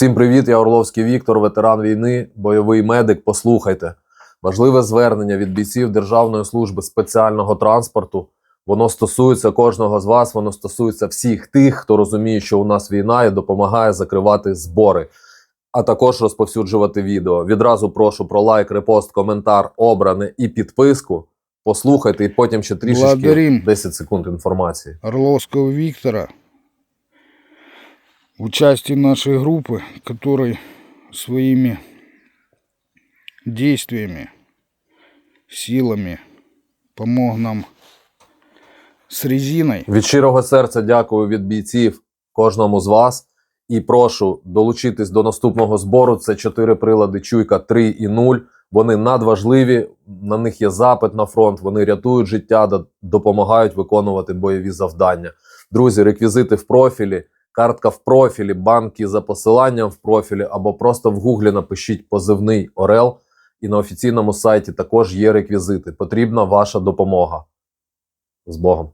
Всім привіт, я Орловський Віктор, ветеран війни, бойовий медик. Послухайте. Важливе звернення від бійців Державної служби спеціального транспорту. Воно стосується кожного з вас, воно стосується всіх тих, хто розуміє, що у нас війна і допомагає закривати збори, а також розповсюджувати відео. Відразу прошу про лайк, репост, коментар, обране і підписку. Послухайте, і потім ще трішечки Благодарим. 10 секунд інформації. Орловского Виктора, участие нашей группы, который своими действиями, силами помог нам с резиной. Від щирого серця дякую від бійців кожному з вас. І прошу долучитись до наступного збору. Це чотири прилади Чуйка 3 і 0. Вони надважливі. На них є запит на фронт. Вони рятують життя, допомагають виконувати бойові завдання. Друзі, реквізити в профілі, картка в профілі, банки за посиланням в профілі, або просто в гуглі напишіть позивний Орел. І на офіційному сайті також є реквізити. Потрібна ваша допомога. З Богом.